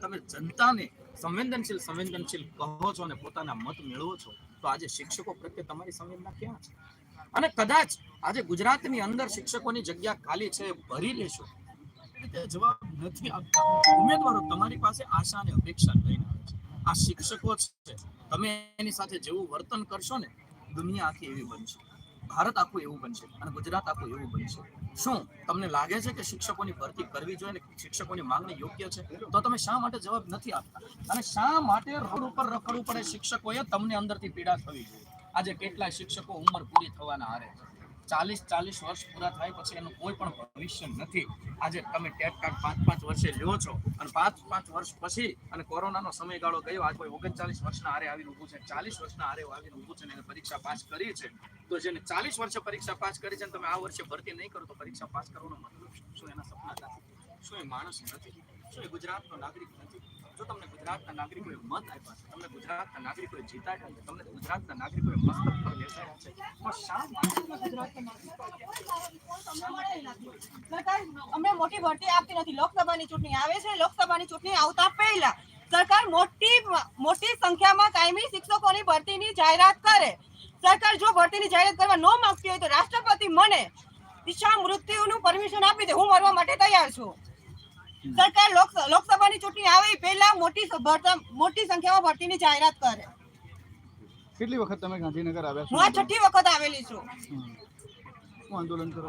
તમે જનતાને સંવેદનશીલ સંવેદનશીલ કહો છો અને પોતાના મત મેળવો છો, તો આજે શિક્ષકો પ્રત્યે તમારી સંવેદના ક્યાં છે? અને કદાચ આજે ગુજરાતની અંદર શિક્ષકોની જગ્યા ખાલી છે, ભરી લેશો જવાબ નથી આપતા. ઉમેદવારો તમારી પાસે આશા અને અપેક્ષા લઈને આવે છે. આ શિક્ષકો છે. તમે એની સાથે જેવું વર્તન કરશો ને, દુનિયા આખી એવી બનશે. ભારત આખું એવું બનશે અને ગુજરાત આખું એવું બનશે. શું તમને લાગે છે કે શિક્ષકોની ભરતી કરવી જોઈએ શિક્ષકોની માંગણી યોગ્ય છે? તો તમે શા માટે જવાબ નથી આપતા? અને શા માટે રોડ ઉપર રખડવું પડે? શિક્ષકોએ તમને અંદરથી પીડા થવી જોઈએ. આજે કેટલાય શિક્ષકો ઉંમર પૂરી થવાના હારે છે. ચાલીસ ચાલીસ વર્ષ પૂરા થાય પછી એનું કોઈ પણ ભવિષ્ય નથી. આજે તમે ટેટ કાર્ડ પાંચ પાંચ વર્ષે લ્યો છો અને પાંચ પાંચ વર્ષ પછી અને કોરોનાનો સમયગાળો ગયો આજ કોઈ ઓગણચાલીસ વર્ષના આરે આવીને ઊભું છે, ચાલીસ વર્ષના આરે આવીને ઊભું છે અને પરીક્ષા પાસ કરી છે, તો જેને ચાલીસ વર્ષે પરીક્ષા પાસ કરી છે ને તમે આ વર્ષે ભરતી નહીં કરો તો પરીક્ષા પાસ કરવાનો મતલબ? શું એના સપના નથી? શું એ માણસ નથી? શું એ ગુજરાતનો નાગરિક નથી? જો તમને ગુજરાતના નાગરિકોએ મત આપ્યા છે, તમને ગુજરાતના નાગરિકોએ જીતાડ્યા છે, તમને ગુજરાતના નાગરિકોએ મસ્તક પર બેસાડ્યા છે પણ શા માટે મોટી ભરતી આપતી નથી. લોકસભાની ચૂંટણી આવે છે, લોકસભાની ચૂંટણી આવતા પહેલા સરકાર મોટી મોટી સંખ્યામાં કાયમી શિક્ષકોની ભરતીની જાહેરાત કરે. સરકાર જો ભરતીની જાહેરાત કરવા ન માંગતી હોય તો રાષ્ટ્રપતિ મને ઈચ્છા મૃત્યુનું પરમિશન આપી દે. હું મરવા માટે તૈયાર છું. સરકાર લોક- લોકસભાની ચૂંટણી આવે પહેલા મોટી મોટી સંખ્યામાં ભરતીની જાહેરાત કરે. કેટલી વખત તમે ગાંધીનગર આવ્યા હું આ છઠ્ઠી વખત આવેલી છું. શું આંદોલન કરો?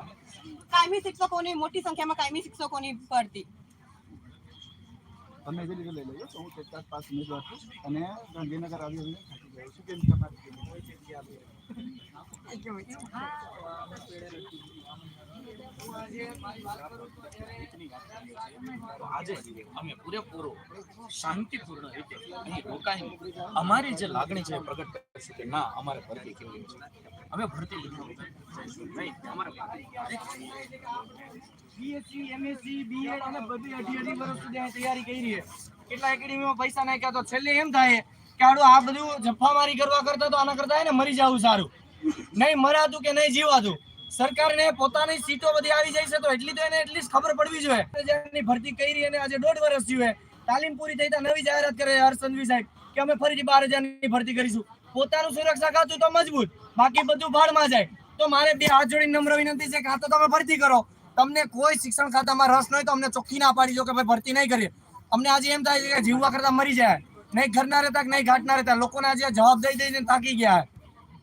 કાયમી શિક્ષકોની મોટી સંખ્યામાં કાયમી શિક્ષકોની ભરતી. તમે એવી રીતે લઈ લઈએ તો હું ટેટકાટ પાસ ઉમેદવાર છું અને ગાંધીનગર આવી આવીને થાકી ગયો છું. કેમ તમારી આજે અમે પૂરેપૂરો શાંતિપૂર્ણ રીતે અહીં રોકાઈને અમારી જે લાગણી છે પ્રગટ કરીશું કે ના, અમારે ભરતી કેવી છે? અમે ભરતી બીએસસી એમએસસી બીએડ અને બધી અઢી અઢી વર્ષ સુધી તૈયારી કરી છે. કેટલા એકેડેમીમાં પૈસા નાખ્યા તો છેલ્લે એમ થાય કે આડું આ બધું જફ્ફામારી કરવા કરતા તો આના કરતા ને મરી જવું સારું. નહીં મરાતું કે નહીં જીવાતું. સરકારને પોતાની સીટો બધી આવી જાય છે, તો એટલી તો એને એટલી ખબર પડવી જોઈએ. જેની ભરતી કરી અને આજે દોઢ વર્ષ થયું તાલીમ પૂરી થઈ નવી જાહેરાત કરે હર્ષ સાહેબ, કે અમે ફરીથી બાર હજારની ભરતી કરીશું. પોતાનું સુરક્ષા ખાતું તો મજબૂત, બાકી બધું ભાડમાં જાય. તો મારે બે હાથ જોડીને નમ્ર વિનંતી છે કે આ તો તમે ભરતી કરો. તમને કોઈ શિક્ષણ ખાતામાં રસ નહીં તો અમને ચોખ્ખી ના પાડી દો કે ભાઈ ભરતી નહીં કરીએ. અમને આજે એમ થાય છે કે જીવવા કરતા મરી જાય. નહીં ઘરના રહેતા કે નહીં ઘાટના રહેતા, લોકોને આજે જવાબ દઈ દઈને થાકી ગયા.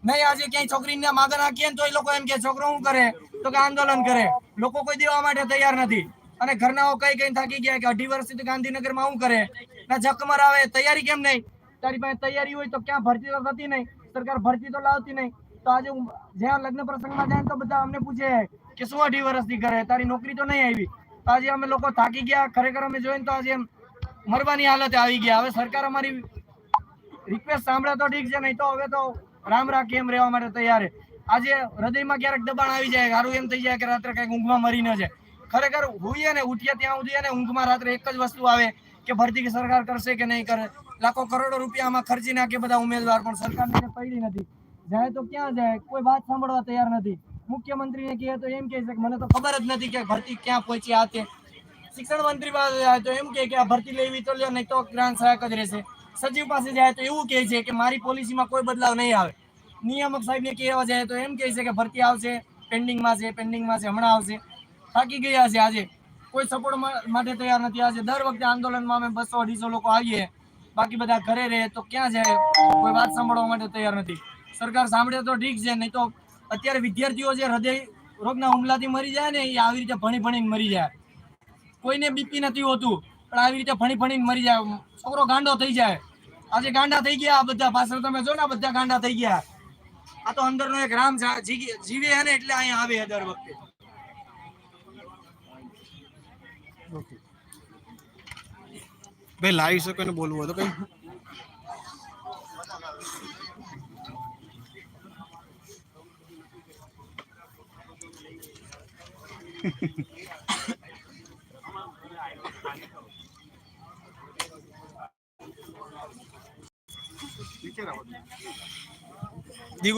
નહીં આજે ક્યાંય છોકરીને માગા નાખીએ ને તો એ લોકો એમ કે, છોકરો શું કરે? તો કે આંદોલન કરે. લોકો કોઈ દેવા માટે તૈયાર નથી. અને ઘરનાઓ કઈ કઈ થાકી ગયા કે અઢી વર્ષથી ગાંધીનગરમાં શું કરે? ના જક મરાવે, તૈયારી કેમ નહીં? તારી પાસે તૈયારી હોય તો ક્યાં ભરતી તો થતી નહીં? સરકાર ભરતી તો લાવતી નહીં. તો આજે હું જ્યાં લગ્ન પ્રસંગમાં જાય તો બધા અમને પૂછે કે શું અઢી વર્ષથી કરે? તારી નોકરી તો નહીં આવી. તો આજે અમે લોકો થાકી ગયા. ખરેખર અમે જોઈને તો આજે એમ મરવાની હાલતે આવી ગયા. હવે સરકાર અમારી રિક્વેસ્ટ સાંભળે તો ઠીક છે, નહીં તો હવે તો રામ રામ કેમ રહેવા માટે તૈયાર આજે હૃદયમાં ક્યારેક દબાણ આવી જાય સારું એમ થઈ જાય કે રાત્રે કંઈક ઊંઘમાં મરી ન જાય. ખરેખર હોઈએ ને ઉઠીએ ત્યાં સુધી ને ઊંઘમાં રાત્રે એક જ વસ્તુ આવે કે ભરતી સરકાર કરશે કે નહીં કરે. લાખો કરોડો રૂપિયામાં ખર્ચી નાખે બધા ઉમેદવાર પણ સરકારને પડી નથી. જાય તો ક્યાં જાય? કોઈ વાત સાંભળવા તૈયાર નથી. મુખ્યમંત્રીને કહે તો એમ કહે છે કે મને તો ખબર જ નથી કે ભરતી ક્યાં પહોંચી આ તે. શિક્ષણ મંત્રી પાસે જાય તો એમ કહે કે આ ભરતી લેવી તો લ્યો, નહીં તો ગ્રાન્ટ સહાયક જ રહેશે. સચિવ પાસે જાય તો એવું કહે છે કે મારી પોલિસીમાં કોઈ બદલાવ નહીં આવે. નિયામક સાહેબને કહેવા જાય તો એમ કહે છે કે ભરતી આવશે, પેન્ડિંગમાં છે પેન્ડિંગમાં છે, હમણાં આવશે. થાકી ગયા છે આજે. કોઈ સપોર્ટ માટે તૈયાર નથી આજે. દર વખતે આંદોલનમાં અમે બસો અઢીસો લોકો આવીએ. બાકી બધા ઘરે રહે તો ક્યાં જાય? કોઈ વાત સાંભળવા માટે તૈયાર નથી. સરકાર સાંભળે તો ઠીક છે, નહીં તો અત્યારે વિદ્યાર્થીઓ જે હૃદય, રોગના હુમલાથી મરી જાય ને એ આવી રીતે ભણી ભણીને મરી જાય. કોઈને બીપી નથી હોતું. પણ આવી રીતે ભણી ભણીને મરી જાય. છોકરો ગાંડો થઈ જાય. આજે ગાંડા થઈ ગયા આ બધા પાછળ. તમે જો ને બધા ગાંડા થઈ ગયા. આ તો અંદરનો એક રામ જીવે છે ને એટલે અહીંયા આવે દર વખતે. ભાઈ, લાવી શકો ને બોલવું હોય તો કઈ. દીગુબા એક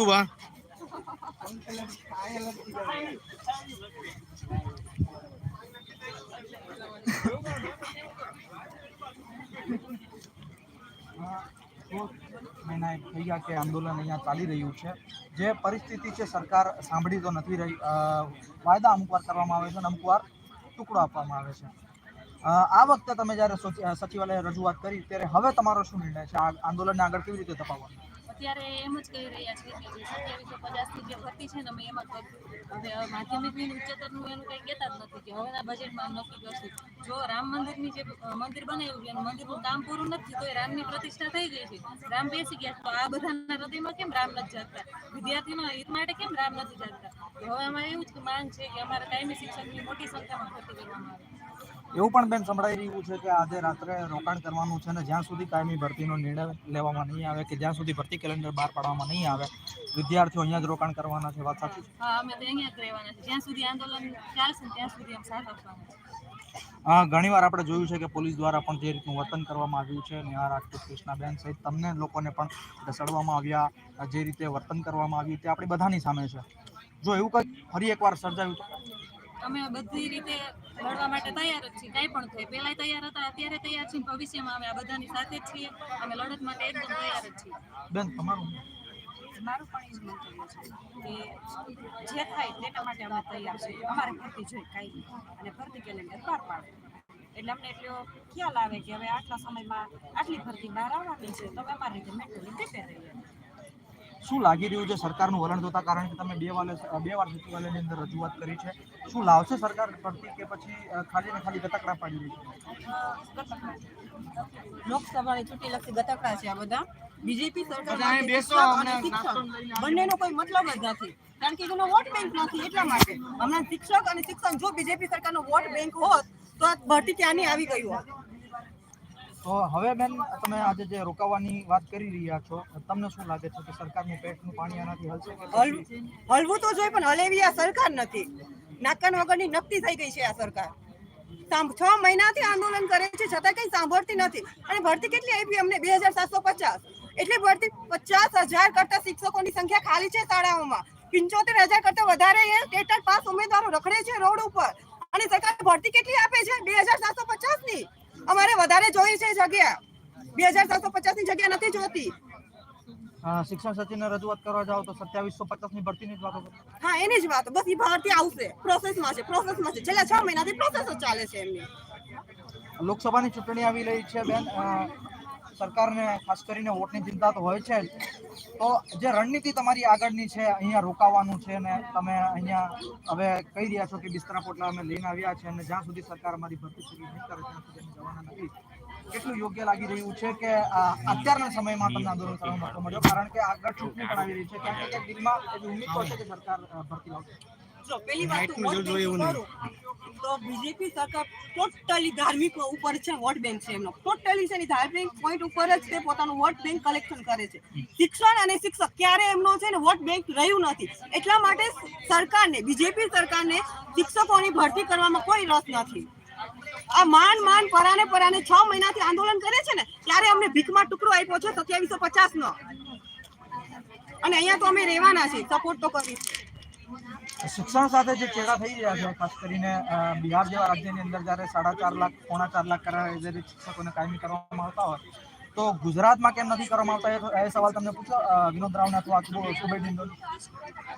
થઈ ગયા કે આંદોલન અહીંયા ચાલી રહ્યું છે. જે પરિસ્થિતિ છે સરકાર સાંભળી તો નથી રહી. વાયદા અમુક વાર કરવામાં આવે છે અને અમુક વાર ટુકડો આપવામાં આવે છે. આ વખતે તમે જ્યારે સચિવાલય સચિવાલયે રજૂઆત કરી, ત્યારે હવે તમારો શું નિર્ણય છે? આ આંદોલનને આગળ કેવી રીતે તપાવવાનું અત્યારે એમ જ કહી રહ્યા છે કે જે સત્યાવીસો પચાસની જે ભરતી છે ને અમે એમાં હવે હવે માધ્યમિકની ઉચ્ચતરનું એનું કંઈ કહેતા જ નથી કે હવેના બજેટમાં નક્કી કરશું. જો રામ મંદિરની જે મંદિર બનાવ્યું છે મંદિરનું કામ પૂરું નથી તો એ રામની પ્રતિષ્ઠા થઈ ગઈ છે. રામ બેસી ગયા તો આ બધાના હૃદયમાં કેમ રામ નથી જાગતા? વિદ્યાર્થીઓના હિત માટે કેમ રામ નથી જાગતા? હવે અમારે એવું જ માંગ છે કે અમારે કાયમી શિક્ષણની મોટી સંખ્યામાં ભરતી કરવામાં આવે. એવું પણ બેન સંભળાઈ રહ્યું છે કે આજે રાત્રે રોકાણ કરવાનું છે ને જ્યાં સુધી કાયમી ભરતીનો નિર્ણય લેવામાં નહીં આવે કે જ્યાં સુધી ભરતી કેલેન્ડર બહાર પાડવામાં નહીં આવે વિદ્યાર્થીઓ અહીંયા જ રોકાણ કરવાના છે વાત સાચી હા અમે તો અહીંયા જ રહેવાના છે જ્યાં સુધી આંદોલન ચાલશે ત્યાં સુધી અમે સાથ આપવાના ઘણીવાર આપણે જોયું છે કે પોલીસ દ્વારા પણ જે રીતનું વર્તન કરવામાં આવ્યું છે નેહા રાજપૂત કૃષ્ણાબેન સહિત તમને લોકોને પણ ઢસડવામાં આવ્યા જે રીતે વર્તન કરવામાં આવ્યું તે આપણી બધાની સામે છે. જો એવું કંઈક ફરી એકવાર સર્જાયું તો? અમે બધી રીતે લડવા માટે તૈયાર જ છીએ. કાંઈ પણ થાય. પહેલાંય તૈયાર હતા અત્યારે તૈયાર છીએ. ભવિષ્યમાં અમે આ બધાની સાથે જ છીએ. અમે લડત માટે એકદમ તૈયાર જ છીએ. બેન તમારું? મારું પણ એ જ મંતવ્ય છે કે જે થાય તેના માટે અમે તૈયાર છીએ. અમારે ભરતી જોઈએ કાંઈ અને ભરતી કેલેન્ડર પાર પાડે. એટલે અમને એટલો ખ્યાલ આવે કે હવે આટલા સમયમાં આટલી ભરતી બહાર આવવાની છે તો અમે અમારી રીતે મેન્ટલી પ્રિપેર રહીએ. શું લાગી રહ્યું છે સરકારનું વલણ જોતા? કારણ કે તમે બે વાર બે વાર સચિવાલયની અંદર રજૂઆત કરી છે. શું લાવશે સરકાર ભરતી કે પછી ખાલી ને ખાલી ગતકડા પાડી રહી છે? લોકસભાની ચૂંટણી લક્ષી ગતકડા છે આ બધા. બીજેપી સરકાર. બંનેનો કોઈ મતલબ જ નથી. કારણ કે એનો વોટ બેંક નથી એટલા માટે. હમણાં શિક્ષક અને શિક્ષણ જો બીજેપી સરકારનો વોટ બેંક હોત તો આ ભરતી ત્યાંની આવી ગયું હોત. તો હવે બેન તમે આજે જે રોકાવાની વાત કરી રહ્યા છો તમને શું લાગે છે કે સરકારનું પેટનું પાણી આનાથી હલશે હલવું તો જોઈએ પણ હલેવી આ સરકાર નથી. નાકન વગરની નક્કી થઈ ગઈ છે આ સરકાર. છ મહિનાથી આંદોલન કરે છે છતાં કઈ સાંભળતી નથી. અને ભરતી કેટલી આવી અમને? બે હજાર સાતસો પચાસ. એટલે ભરતી પચાસ હજાર કરતા શિક્ષકોની સંખ્યા ખાલી છે શાળાઓમાં. પંચોતેર હજાર કરતા વધારે ટેટર પાસ ઉમેદવારો રખડે છે રોડ ઉપર. અને સરકાર ભરતી કેટલી આપે છે? બે હજાર સાતસો પચાસની અમારે વધારે જોઈએ છે જગ્યા. બે હજાર સાતસો પચાસની જગ્યા નથી જોતી. શિક્ષણ સચિવ ને રજૂઆત કરવા જાવ તો સત્યાવીસો પચાસની જ વાતો હા એની જ વાત. બસ એ ભરતી આવશે. પ્રોસેસમાં છે પ્રોસેસમાં છે. છેલ્લા છ મહિનાથી પ્રોસેસ ચાલે છે એમની. લોકસભાની ચૂંટણી આવી રહી છે બેન. સરકારને, ખાસ કરીને વોટની ચિંતા તો હોય છે તો જે રણનીતિ તમારી આગળની છે, અહીંયા રોકાવાનું છે ને તમે અહીંયા હવે કહી રહ્યા છો કે બિસ્તરા પોટલા અમે લઈને આવ્યા છે અને જ્યાં સુધી સરકાર અમારી ભરતી સુધી નહીં કરે, ત્યાં સુધી જવાના નથી. કેટલું યોગ્ય લાગી રહ્યું છે કે અત્યારના સમયમાં તમને આંદોલન કરવા મળ્યો? કારણ કે આગળ ચૂંટણી પણ આવી રહી છે, ક્યાંક દિલમાં એવી ઉમ્મીદ છે કે સરકાર ભરતી લાવશે. જો પહેલી વાત તો વોટ બેંક તો બીજેપી સરકાર ટોટલી ધાર્મિક ઉપર છે વોટ બેંક છે એમનો. ટોટલી છે ને ધાર્મિક પોઈન્ટ ઉપર જ તે પોતાનું વોટ બેંક કલેક્શન કરે છે. શિક્ષણ અને શિક્ષક ક્યારે એમનો છે ને વોટ બેંક રહ્યું નથી. એટલા માટે સરકારને બીજેપી સરકારને શિક્ષકોની ભરતી કરવામાં કોઈ રસ નથી. આ માન માન પરાને પરાને છ મહિનાથી આંદોલન કરે છે ને ત્યારે અમને ભીખમાં ટુકડો આપ્યો છે સત્યાવીસો પચાસ નો અને અહીંયા તો અમે રહેવાના છીએ સપોર્ટ તો કરીશું શિક્ષણ સાથે જે ચેડા થઈ રહ્યા છે, ખાસ કરીને બિહાર જેવા રાજ્યની અંદર જ્યારે સાડા ચાર લાખ, પોણા ચાર લાખ કરાર શિક્ષકોને કાયમી કરવામાં આવતા હોય, તો ગુજરાતમાં કેમ નથી કરવામાં આવતા એ- સવાલ તમને પૂછો વિનોદ રાવને અથવા સુબેદીન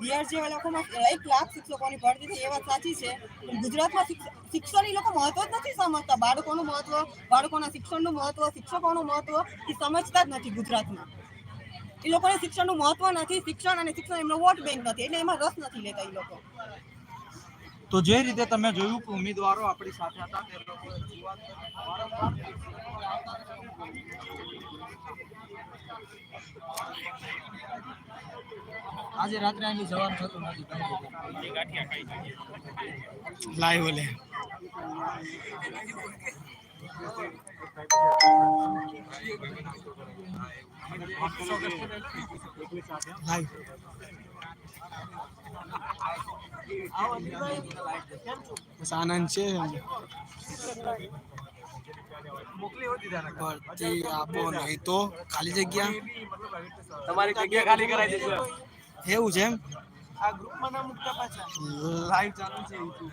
બિહાર જેવા લોકોમાં એક લાખ શિક્ષકોની ભરતી થઈ, એ વાત સાચી છે ગુજરાતમાં શિક્ષ- શિક્ષણ એ લોકો મહત્વ જ નથી સમજતા. બાળકોનું મહત્વ, બાળકોના શિક્ષણનું મહત્વ, શિક્ષકોનું મહત્વ એ સમજતા જ નથી ગુજરાતમાં. એ લોકોને શિક્ષણનું મહત્વ નથી શિક્ષણ અને શિક્ષણ એમનો વોટ બેંક નથી એટલે એમાં રસ નથી લેતા એ લોકો. તો જે રીતે તમે જોયું કે ઉમેદવારો આપણી સાથે હતા તે આજે રાત્રે આની જવાબ થતું નથી લાઈવ ઓલે બસ આનંદ છે. ભરતી આપો નહીં તો ખાલી જગ્યા. તમારી જગ્યા ખાલી કરાવી દેજો. એવું છે એમ? આ ગ્રુપમાં ના મુકતા પાછા. લાઈવ ચાલુ છે. યુટ્યુબ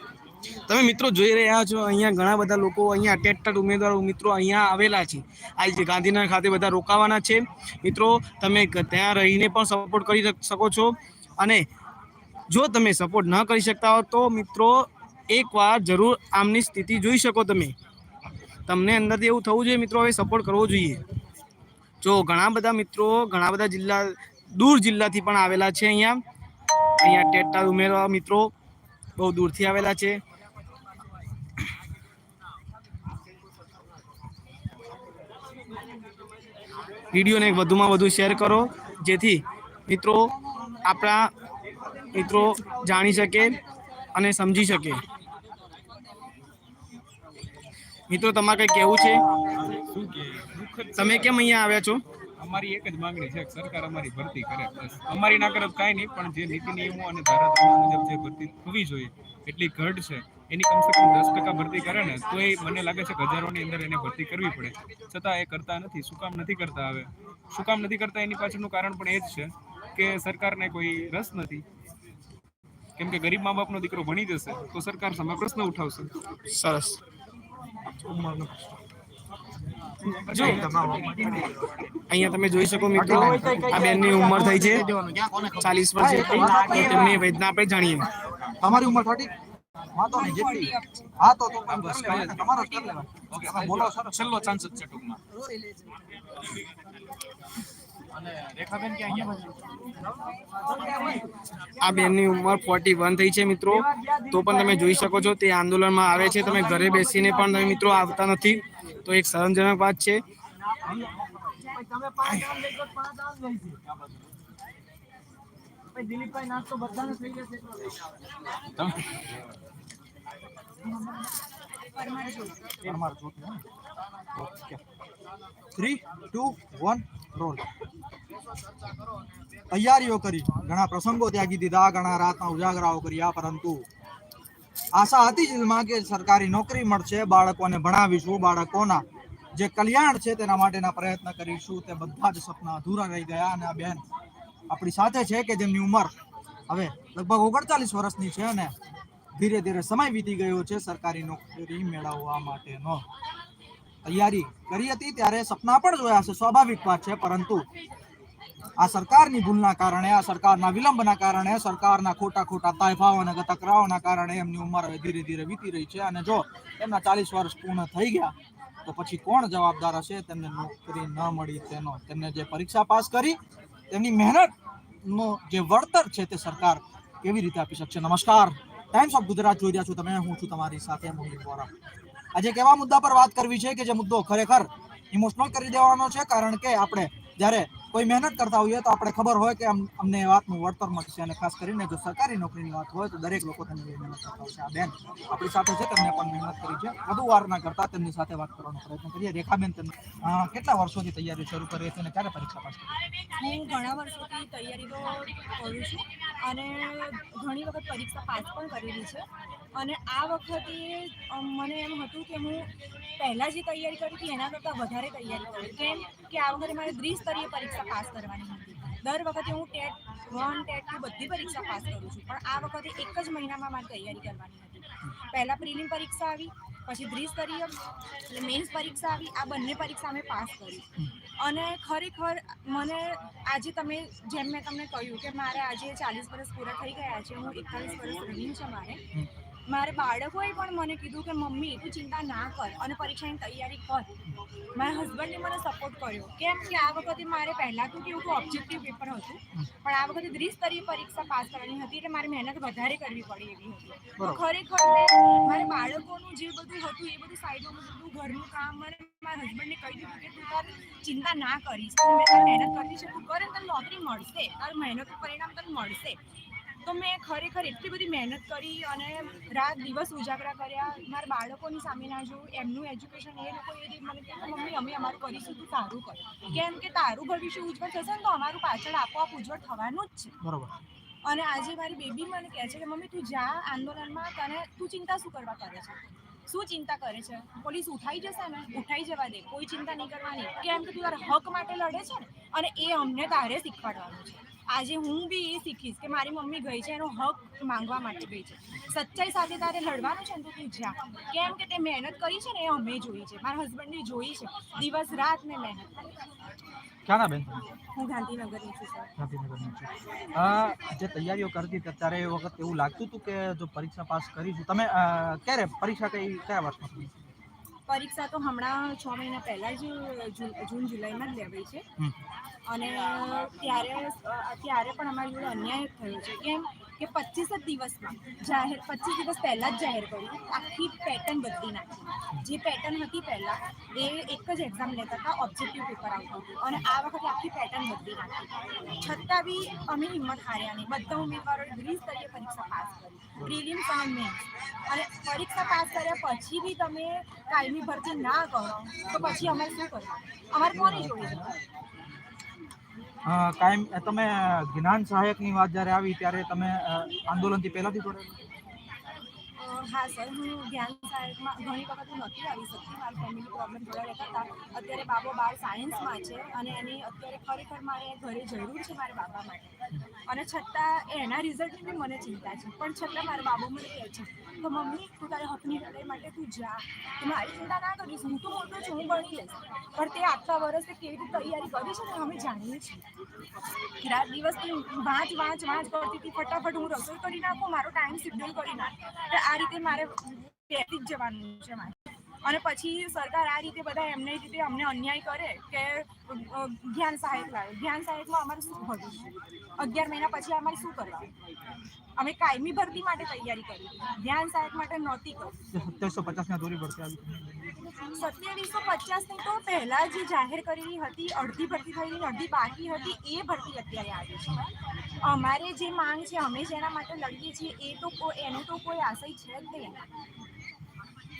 તમે મિત્રો જોઈ રહ્યા છો, અહીંયા ઘણા બધા લોકો, અહીંયા અટેસ્ટેડ ઉમેદવારો, મિત્રો અહીંયા આવેલા છે. આજે ગાંધીનગર ખાતે બધા રોકાવાના છે. મિત્રો, તમે ત્યાં રહીને પણ સપોર્ટ કરી શકો છો. અને જો તમે સપોર્ટ ન કરી શકતા હો તો, મિત્રો, એકવાર જરૂર આમની સ્થિતિ જોઈ શકો તમે. તમને અંદરથી એવું થવું જોઈએ, મિત્રો, હવે સપોર્ટ કરવો જોઈએ. જો ઘણા બધા મિત્રો, ઘણા બધા જિલ્લા, દૂર જિલ્લાથી પણ આવેલા છે અહીંયા. અહીંયા ટેટા ઉમેરવા મિત્રો, બહુ દૂરથી આવેલા છે. વિડીયોને વધુમાં વધુ શેર કરો. જેથી મિત્રો આપણા મિત્રો જાણી શકે અને સમજી શકે. મિત્રો તમારે કંઈ કહેવું છે? તમે કેમ અહીંયા આવ્યા છો? અમારી એક જ માંગણી છે કે સરકાર અમારી ભરતી કરે. અમારી ના કરે કાંઈ નહીં પણ જે નીતિ નિયમો અને ધારાધોરણ મુજબ જે ભરતી થવી જોઈએ એટલી ઘટ છે એની કમસે કમ દસ ટકા ભરતી કરે ને તો એ મને લાગે છે કે હજારોની અંદર એને ભરતી કરવી પડે. છતાં એ કરતા નથી શું કામ નથી કરતા હવે? શું કામ નથી કરતા એની પાછળનું કારણ પણ એ જ છે કે સરકારને કોઈ રસ નથી. કેમ કે ગરીબ મા બાપનો દીકરો ભણી જશે તો સરકાર સામે પ્રશ્ન ઉઠાવશે. સરસ. જો અહીંયા તમે જોઈ શકો મિત્રો આ બેનની ઉંમર થઈ છે ચાલીસ વર્ષ તેમની વેદના આપણે જાણીએ. તમારી ઉંમર નહીં જેટલી. હા તો તો કાંઈ બસ કાંઈ તમારો જ કરી બોલો સર છેલ્લો ચાન્સ છે ટૂંકમાં. અને રેખાબેન ક્યાં ગયા? આ બેનની ઉંમર ફોર્ટી વન થઈ છે મિત્રો. તો પણ તમે જોઈ શકો છો તે આંદોલનમાં આવે છે. તમે ઘરે બેસીને પણ તમે મિત્રો આવતા નથી. તો એક શરમજનક વાત છે. ભાઈ દિલીપભાઈ નાસ્તો બધાને થઈ જશે. પરમાર જોતી okay. Three two one roll તૈયારીઓ કરી. ઘણા પ્રસંગો ત્યાગી દીધા ઘણા રાતના ઉજાગરાઓ કર્યા પરંતુ આશા હતી જ દિલમાં કે સરકારી નોકરી મળશે બાળકોને ભણાવીશું બાળકોના જે કલ્યાણ છે તેના માટેના પ્રયત્ન કરીશું તે બધા જ સપના અધૂરા રહી ગયા અને આ બેન આપણી સાથે છે કે જેમની ઉંમર હવે લગભગ ઓગણચાલીસ વર્ષની છે અને ધીરે ધીરે સમય વીતી ગયો છે સરકારી નોકરી મેળવવા માટેનો. તૈયારી કરી હતી ત્યારે સપના પણ જોયા છે સ્વાભાવિક વાત છે, પરંતુ આ સરકારની ભૂલના કારણે, આ સરકારના વિલંબના કારણે, સરકારના ખોટા ખોટા તાયફાઓ અને તકરાઓના કારણે એમની ઉંમર હવે ધીરે ધીરે વીતી રહી છે અને જો એમના ચાલીસ વર્ષ પૂર્ણ થઈ ગયા, તો પછી કોણ જવાબદાર હશે? તેમને નોકરી ન મળી તેનો, તેમને જે પરીક્ષા પાસ કરી તેમની મહેનતનો જે વળતર છે તે સરકાર કેવી રીતે આપી શકશે? નમસ્કાર. ટાઈમ્સ ઓફ ગુજરાત જોઈ રહ્યા છો તમે. હું છું તમારી સાથે મોહિત વોરા. આજે કેવા મુદ્દા પર વાત કરવી છે કે જે મુદ્દો ખરેખર ઇમોશનલ કરી દેવાનો છે, કારણ કે આપણે જ્યારે કોઈ મહેનત કરતા હોઈએ તો આપણે ખબર હોય કે અમ- અમને એ વાતનું વળતર મળશે અને ખાસ કરીને જો સરકારી નોકરીની વાત હોય તો દરેક લોકો તેની મહેનત કરતા હોય છે. આ બેન આપણી સાથે છે તેમને પણ મહેનત કરી છે. વધુ વાર ના કરતા તેમની સાથે વાત કરવાનો પ્રયત્ન કરીએ. રેખાબેન, તેમ કેટલા વર્ષોથી તૈયારી શરૂ કરી હતી અને ક્યારે પરીક્ષા પાસ હું ઘણા વર્ષોથી તૈયારી તો કરું છું અને ઘણી વખત પરીક્ષા પાસ પણ કરેલી છે. અને આ વખતે મને એમ હતું કે હું પહેલાં જે તૈયારી કરી હતી એના કરતાં વધારે તૈયારી કરી. કેમ કે આ વખતે મારે દ્વિસ્તરીય પરીક્ષા પાસ કરવાની હતી. દર વખતે હું ટેટ, વન ટેટ બધી પરીક્ષા પાસ કરું છું. પણ આ વખતે એક જ મહિનામાં મારે તૈયારી કરવાની હતી. પહેલાં પ્રિલિમ પરીક્ષા આવી, પછી દ્વિસ્તરીય, એટલે મેન્સ પરીક્ષા આવી, આ બંને પરીક્ષા મેં પાસ કરી. અને ખરેખર મને આજે તમે, જેમ મેં તમને કહ્યું કે મારે આજે ચાલીસ વર્ષ પૂરા થઈ ગયા છે, હું એકતાલીસ વર્ષ રનિંગ છે મારે. મારે બાળકોએ પણ મને કીધું કે મમ્મી તું ચિંતા ના કર અને પરીક્ષાની તૈયારી કર. મારા હસબન્ડે મને સપોર્ટ કર્યો. કેમ કે આ વખતે મારે પહેલાં તો કેવું કે ઓબ્જેક્ટિવ પેપર હતું પણ આ વખતે દ્વિસ્તરીય પરીક્ષા પાસ કરવાની હતી એટલે મારે મહેનત વધારે કરવી પડી એવી હતી. તો ખરેખર મારે બાળકોનું જે બધું હતું એ બધું સાઈડમાં બધું ઘરનું કામ મને મારા હસબન્ડને કહી દીધું કે તું તાર ચિંતા ના કરીશ. મેં તાર મહેનત કરી છે તું કરે તને નોકરી મળશે. તાર મહેનતનું પરિણામ તને મળશે. તો મેં ખરેખર એટલી બધી મહેનત કરી અને રાત દિવસ ઉજાગરા કર્યા. મારા બાળકોની સામે ના જોઉં એમનું એજ્યુકેશન એ લોકો એ મને કહે કે મમ્મી અમે અમારું કરીશું તું તારું કર. કેમ કે તારું ભવિષ્ય ઉજ્જવળ થશે ને તો અમારું પાછળ આપોઆપ ઉજ્જવળ થવાનું જ છે. બરોબર. અને આજે મારી બેબી મને કહે છે કે મમ્મી તું જા આંદોલનમાં તને તું ચિંતા શું કરવા કરે છે? શું ચિંતા કરે છે? પોલીસ ઉઠાઈ જશે ને? ઉઠાઈ જવા દે. કોઈ ચિંતા નહીં કરવાની. કેમ કે તું તારા હક માટે લડે છે ને? અને એ અમને તારે શીખવાડવાનું છે. આજે હું બી એ શીખીશ કે મારી મમ્મી ગઈ છે એનો હક માંગવા માટે ગઈ છે. સચ્ચાઈ સાથે તારે લડવાનું છે ને તો તું જા. કેમ કે તે મહેનત કરી છે ને એ અમે જોઈ છે. મારા હસબન્ડે જોઈ છે. દિવસ રાત મેં મહેનત કરી ક્યાંના બેન? હું ગાંધીનગરની છું ગાંધીનગરની છું. જે તૈયારીઓ કરતી હતી ત્યારે એ વખત એવું લાગતું હતું કે જો પરીક્ષા પાસ કરીશું? તમે ક્યારે પરીક્ષા કઈ કયા વર્ષમાં પરીક્ષા તો હમણાં છ મહિના પહેલા જ જૂન જુલાઈમાં જ લેવાય છે. અને ત્યારે ત્યારે પણ અમારી જોડે અન્યાય થયો છે. કેમ કે પચીસ જ દિવસમાં જાહેર, પચીસ દિવસ પહેલાં જ જાહેર કર્યું. આખી પેટર્ન બદલી નાખી. જે પેટર્ન હતી પહેલાં, એ એક જ એક્ઝામ લેતા હતા ઓબ્જેક્ટિવ પેપર આવતું હતું. અને આ વખતે આખી પેટર્ન બદલી નાખી. છતાં બી અમે હિંમત હાર્યા નહીં. બધા ઉમેદવારોએ દ્વિસ્તરીય પરીક્ષા પાસ કરી. પ્રિલિમ્સ અને મેન્સ અને પરીક્ષા પાસ કર્યા પછી બી તમે કાયમી ભરતી ના કરો, તો પછી અમારે શું કરવું અમારે કોની જોડે કાયમ તમે જ્ઞાન સહાયકની વાત જ્યારે આવી ત્યારે તમે આંદોલનથી પહેલાથી જોડાયેલા? હા, સર, હું ધ્યાન સાહેબમાં ઘણી વખત હું નથી આવી શકતી. મારા ફેમિલી પ્રોબ્લેમ થોડા રહેતા હતા. અત્યારે બાબો બાર સાયન્સમાં છે અને એની અત્યારે ખરેખર મારે ઘરે જરૂર છે મારા બાબા માટે. અને છતાં એના રિઝલ્ટની મને ચિંતા છે. પણ છતાં મારા બાબો મને કહે છે તો મમ્મી, તું તારે હકની લડાઈ માટે તું જા. તું મારી ચિંતા ના કરીશ. હું તો મોટો છું, હું ભણી લઈશ. પણ તે આટલા વર્ષે કેવી રીતે તૈયારી કરી છે ને, અમે જાણીએ છીએ. રાત દિવસથી વાંચ વાંચ વાંચ કરતી હતી ફટાફટ હું રસોઈ કરી નાખું, મારો ટાઈમ શેડ્યુલ કરી નાખું. આ રીતે મારે પહેરી જ જવાનું છે મારે. અને પછી સરકાર આ રીતે બધા એમને રીતે અમને અન્યાય કરે કે જ્ઞાન સહાયક લાવે. જ્ઞાન સહાયકમાં અમારે શું ભરવું અગિયાર મહિના પછી અમારે શું કરવાનું? અમે કાયમી ભરતી માટે તૈયારી કરી ધ્યાન સહાયક માટે નહોતી કરી સત્યાવીસો પચાસના દોરી ભરતી આવી. સત્યાવીસો પચાસની તો પહેલા જે જાહેર કરેલી હતી, અડધી ભરતી થયેલી અડધી બાકી હતી, એ ભરતી અત્યારે આવી છે. અમારે જે માંગ છે, અમે જેના માટે લડીએ છીએ, એ તો એનો તો કોઈ આશય છે જ નહીં.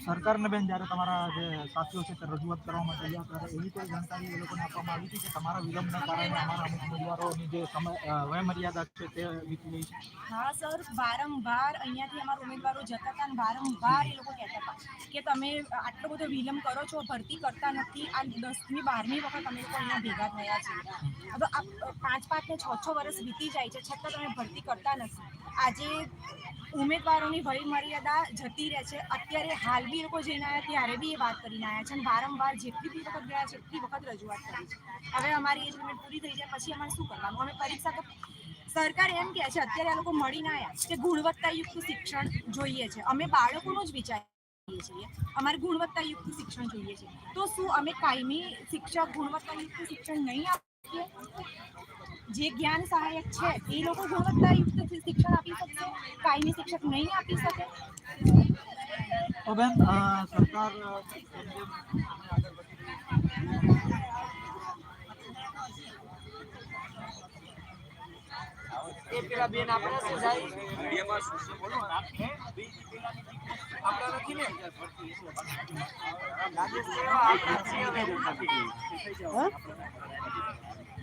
સરકારને બેન જ્યારે તમારા જે સાથીઓ છે તે રજૂઆત કરવા માટે ગયા ત્યારે એવી કોઈ જાણકારી એ લોકોને આપવામાં આવી હતી કે તમારા વિલંબના કારણે અમારા અમુક ઉમેદવારોની જે સમય વયમર્યાદા છે તે વીતી ગઈ છે? હા સર વારંવાર અહીંયાથી અમારા ઉમેદવારો જતા હતા અને વારંવાર એ લોકો કહેતા હતા કે તમે આટલો બધો વિલંબ કરો છો ભરતી કરતા નથી. આ દસમી બારમી વખત અમે લોકો અહીંયા ભેગા થયા છીએ. હવે આ પાંચ પાંચ ને છ છ વર્ષ વીતી જાય છે છતાં તમે ભરતી કરતા નથી. આજે ઉમેદવારોની વય મર્યાદા જતી રહે છે. અત્યારે હાલ બી લોકો જઈને આવ્યા, ત્યારે બી એ વાત કરીને આવ્યા છે અને વારંવાર જેટલી બી વખત ગયા છે, એટલી વખત રજૂઆત કરી છે. હવે અમારી એજ લિમિટ પૂરી થઈ જાય, પછી અમારે શું કરવાનું? અમે પરીક્ષા તો સરકાર એમ કહે છે, અત્યારે આ લોકો મળીને આવ્યા કે ગુણવત્તાયુક્ત શિક્ષણ જોઈએ છે. અમે બાળકોનો જ વિચારીએ છીએ. અમારે ગુણવત્તાયુક્ત શિક્ષણ જોઈએ છે. તો શું અમે કાયમી શિક્ષક ગુણવત્તાયુક્ત શિક્ષણ નહીં આપીએ? જે જ્ઞાન સહાયક છે એ લોકો ગુણવત્તાયુક્ત શિક્ષણ આપી શકશે કાયમી શિક્ષક નહીં આપી શકે તો બેન અ, સરકાર અ, જેમ જેમ એ પેલા બેન આપણે શું જાય આપણે નથી ને રાજેશ સેવા આપણે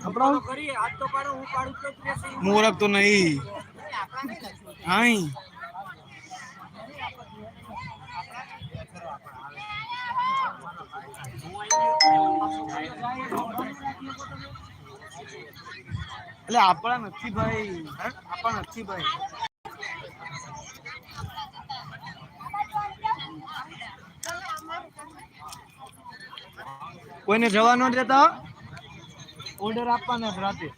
આપણો તો. હું ઓળખતો નહીં. હાઈ. એટલે આપણા નથી ભાઈ આપણા નથી ભાઈ. કોઈને જવા ન દેતા ઓર્ડર આપવાના જ રાતે.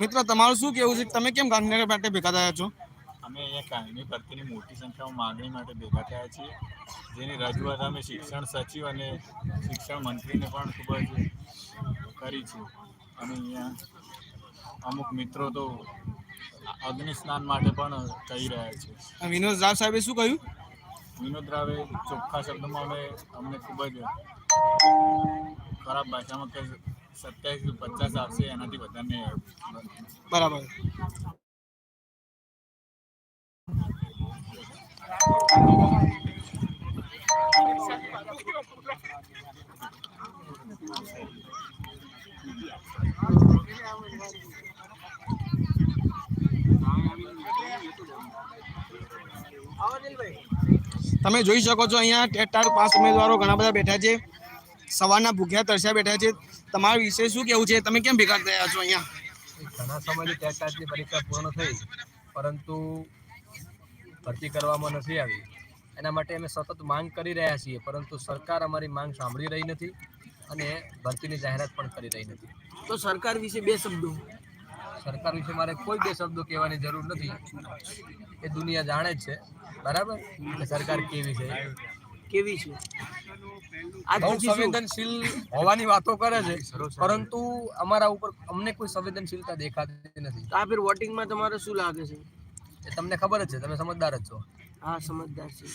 મિત્રો તમારું શું કેવું છે? તમે કેમ ગાંધીનગર માટે ભેગા થયા છો? અમે અહીંયા કાયમી ભરતીની મોટી સંખ્યામાં માગણી માટે ભેગા થયા છીએ. જેની રજૂઆત અમે શિક્ષણ સચિવ અને શિક્ષણ મંત્રીને પણ ખૂબ જ કરી છે. અને અહીંયા અમુક મિત્રો તો અગ્નિ સ્નાન માટે પણ કહી રહ્યા છે. વિનોદ રાવ સાહેબે શું કહ્યું? વિનોદ રાવે ચોખ્ખા શબ્દોમાં અમે અમને ખૂબ જ ખરાબ ભાષામાં કે સત્યાવીસ પચાસ આવશે એનાથી વધારે બરાબર. તમે જોઈ શકો છો અહીંયા ટેટાર પાસ ઉમેદવારો ઘણા બધા બેઠા છે. સવારના ભૂખ્યા તરસ્યા બેઠા છે. તમારા વિશે શું કેવું છે? તમે કેમ ભેગા થયા છો અહીંયા? ઘણા સમયથી ટેટની પરીક્ષા પૂર્ણ થઈ પરંતુ ભરતી કરવામાં નથી આવી. એના માટે અમે સતત માંગ કરી રહ્યા છીએ પરંતુ સરકાર અમારી માંગ સાંભળી રહી નથી અને ભરતીની જાહેરાત પણ કરી રહી નથી. તો સરકાર વિશે બે શબ્દો. સરકાર વિશે મારે કોઈ બે શબ્દો કહેવાની જરૂર નથી. એ દુનિયા જાણે જ છે. બરાબર? કે સરકાર કેવી છે? કેવી છે? આજ બહુ સંવેદનશીલ હોવાની વાતો કરે છે. પરંતુ અમારા ઉપર અમને કોઈ સંવેદનશીલતા દેખાતી નથી. તો આ ફેર વોટિંગમાં તમારે શું લાગે છે? એ તમને ખબર જ છે. તમે સમજદાર જ છો. હા સમજદાર છે.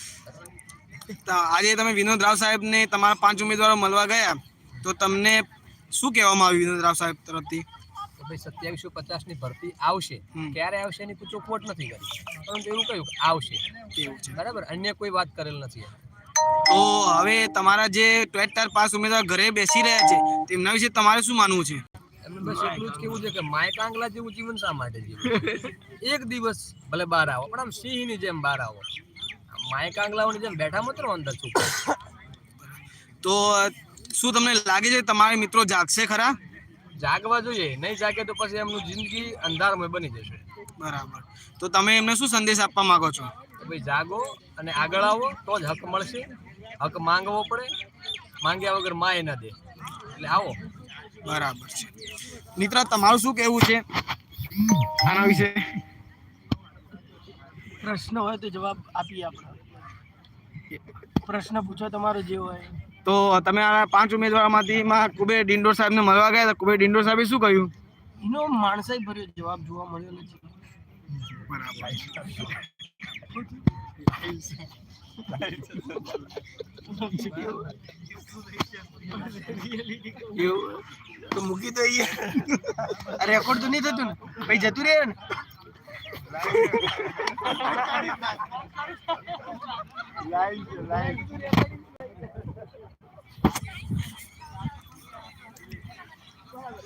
આજે તમે વિનોદ રાવ સાહેબને તમારા પાંચ ઉમેદવારો મળવા ગયા. તો તમને શું કહેવામાં આવ્યું વિનોદ રાવ સાહેબ તરફથી? ભાઈ સત્યાવીસો પચાસની ભરતી આવશે ક્યારે આવશે એની કોઈ ચોખવટ નથી કરી. પરંતુ એવું કહ્યું આવશે. બરાબર? અન્ય કોઈ વાત કરેલ નથી તો હવે તમારા જે ટ્વેટર પાસ ઉમેદવાર ઘરે બેસી રહ્યા છે તેમના વિશે તમારે શું માનવું છે? એમને બસ એટલું જ કેવું છે કે માય કાંગલા જેવું જીવન શા માટે જીવવું એક દિવસ ભલે બહાર આવો પણ આમ સિંહની જેમ બહાર આવો. માય કાંગલાઓની જેમ બેઠા મત રહો અંદર તો શું તમને લાગે છે તમારા મિત્રો જાગશે ખરા? જાગવા જોઈએ નહીં જાગે તો પછી એમનું જિંદગી અંધારમય બની જશે. બરાબર. તો તમે એમને શું સંદેશ આપવા માંગો છો? કે ભાઈ જાગો અને આગળ આવો તો જ હક મળશે. હક માંગવો પડે. માંગ્યા વગર માય ન દે. એટલે આવો. બરાબર છે. મિત્ર તમારું શું કહેવું છે? આના વિશે? પ્રશ્ન હોય તો જવાબ આપીએ આપણે. પ્રશ્ન પૂછો તમારો જે હોય. તો તમે આ પાંચ ઉમેદવારમાંથી માં કુબેર ડિંડોર સાહેબને મળવા ગયા હતા. કુબેર ડિંડોર સાહેબે શું કહ્યું? એનો માણસાઈ ભર્યો જવાબ જોવા મળ્યો નથી. તો મૂકી તો રેકોર્ડ તો નહીં થતું ને? ભાઈ જતું રહે ને? લાઈવ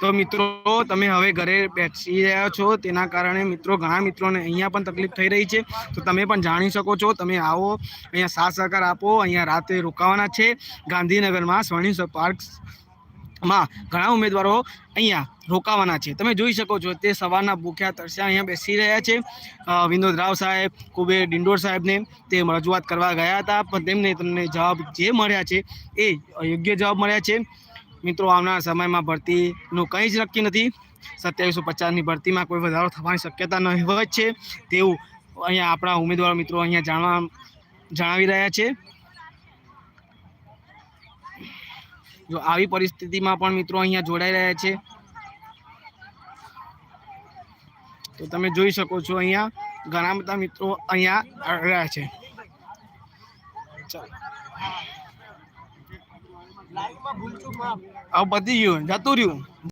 તો મિત્રો, તમે હવે ઘરે બેસી રહ્યા છો. તેના કારણે મિત્રો, ઘણા મિત્રોને અહીંયા પણ તકલીફ થઈ રહી છે. તો તમે પણ જાણી શકો છો. તમે આવો, અહીંયા સાથ સહકાર આપો. અહીંયા રાતે રોકાવાના છે. ગાંધીનગરમાં સ્વર્ણિમ પાર્કમાં ઘણા ઉમેદવારો અહીંયા રોકાવાના છે. તમે જોઈ શકો છો, તે સવારના ભૂખ્યા તરસ્યા અહીંયા બેસી રહ્યા છે. વિનોદ રાવ સાહેબ, કુબેર ડિંડોર સાહેબને તે રજૂઆત કરવા ગયા હતા. પણ તેમને તમને જવાબ જે મળ્યા છે, એ યોગ્ય જવાબ મળ્યા છે. મિત્રો, આવનાર સમયમાં ભરતીનું કંઈ જ નક્કી નથી. સત્યાવીસો પચાસની ભરતીમાં કોઈ વધારો થવાની શક્યતા નહીવત છે તેવું અહીંયા આપણા ઉમેદવાર મિત્રો અહીંયા જાણવા, જણાવી રહ્યા છે. જો આવી પરિસ્થિતિમાં પણ મિત્રો અહીંયા જોડાઈ રહ્યા છે. તો તમે જોઈ શકો છો અહીંયા ઘણા બધા મિત્રો અહીંયા રહ્યા છે. ચાલો. હવે બધી ગયું જતું રહ્યું.